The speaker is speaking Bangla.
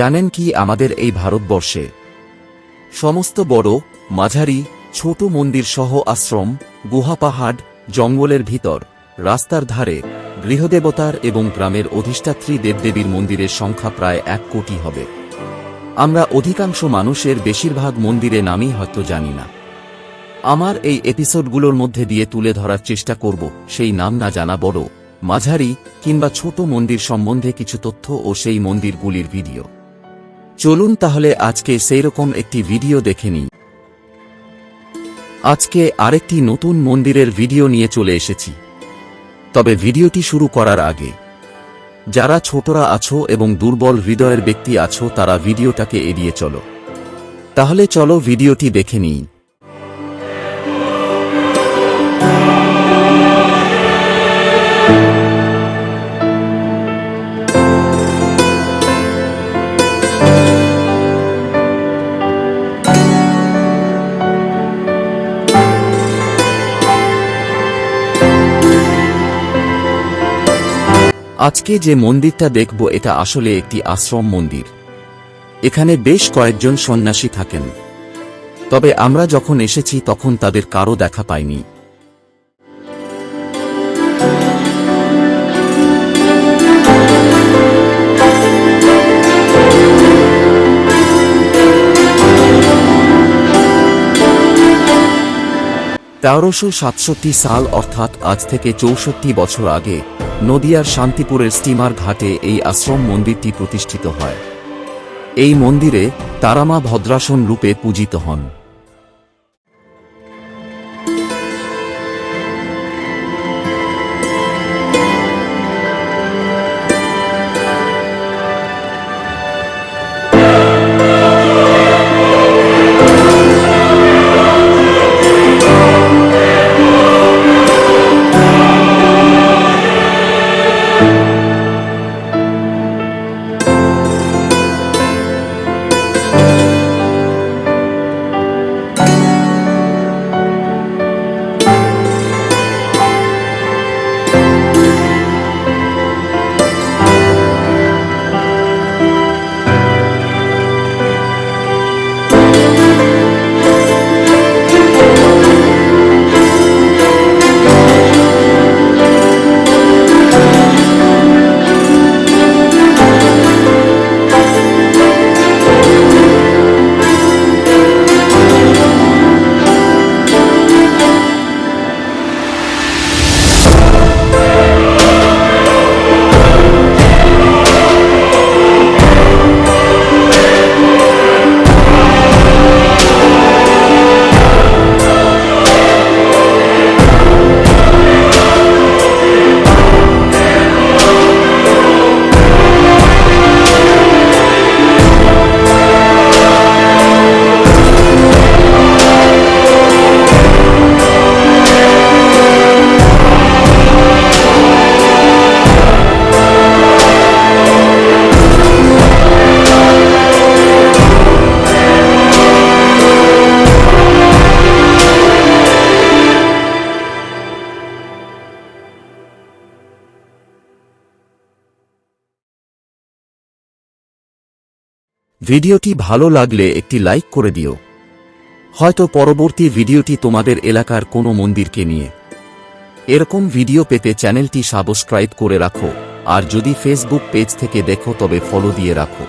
জানেন কি আমাদের এই ভারতবর্ষে? সমস্ত বড়, মাঝারি, ছোট মন্দির সহ আশ্রম, গুহা পাহাড়, জঙ্গলের ভিতর, রাস্তার ধারে, গৃহদেবতার এবং গ্রামের অধিষ্ঠাত্রী দেবদেবীর মন্দিরের সংখ্যা প্রায় এক কোটি হবে। আমরা অধিকাংশ মানুষের বেশিরভাগ মন্দিরে নামই হয়তো জানি না। আমার এই এপিসোডগুলোর মধ্যে দিয়ে তুলে ধরার চেষ্টা করব, সেই নাম না জানা বড়, মাঝারি কিংবা ছোট মন্দির সম্বন্ধে কিছু তথ্য ও সেই মন্দিরগুলির ভিডিও। চলুন তাহলে আজকে সেইরকম একটি ভিডিও দেখে নিই। আজকে আরেকটি নতুন মন্দিরের ভিডিও নিয়ে চলে এসেছি। তবে ভিডিওটি শুরু করার আগে, যারা ছোটরা আছো এবং দুর্বল হৃদয়ের ব্যক্তি আছো তারা ভিডিওটাকে এড়িয়ে চলো। তাহলে চলো ভিডিওটি দেখে নিই। আজকে যে মন্দিরটা দেখব, এটা আসলে একটি আশ্রম মন্দির। এখানে বেশ কয়েকজন সন্ন্যাসী থাকেন। তবে আমরা যখন এসেছি, তখন তাদের কারও দেখা পাইনি। তেরোশো সাতষট্টি সাল, অর্থাৎ আজ থেকে চৌষট্টি বছর আগে নদিয়ার শান্তিপুরের স্টিমার ঘাটে এই আশ্রম মন্দিরটি প্রতিষ্ঠিত হয়। এই মন্দিরে তারামা ভদ্রাসন রূপে পূজিত হন। ভিডিওটি ভালো লাগলে একটি লাইক করে দিও। হয়তো পরবর্তী ভিডিওটি তোমাদের এলাকার কোনো মন্দিরকে নিয়ে। এরকম ভিডিও পেতে চ্যানেলটি সাবস্ক্রাইব করে রাখো, আর যদি ফেসবুক পেজ থেকে দেখো তবে ফলো দিয়ে রাখো।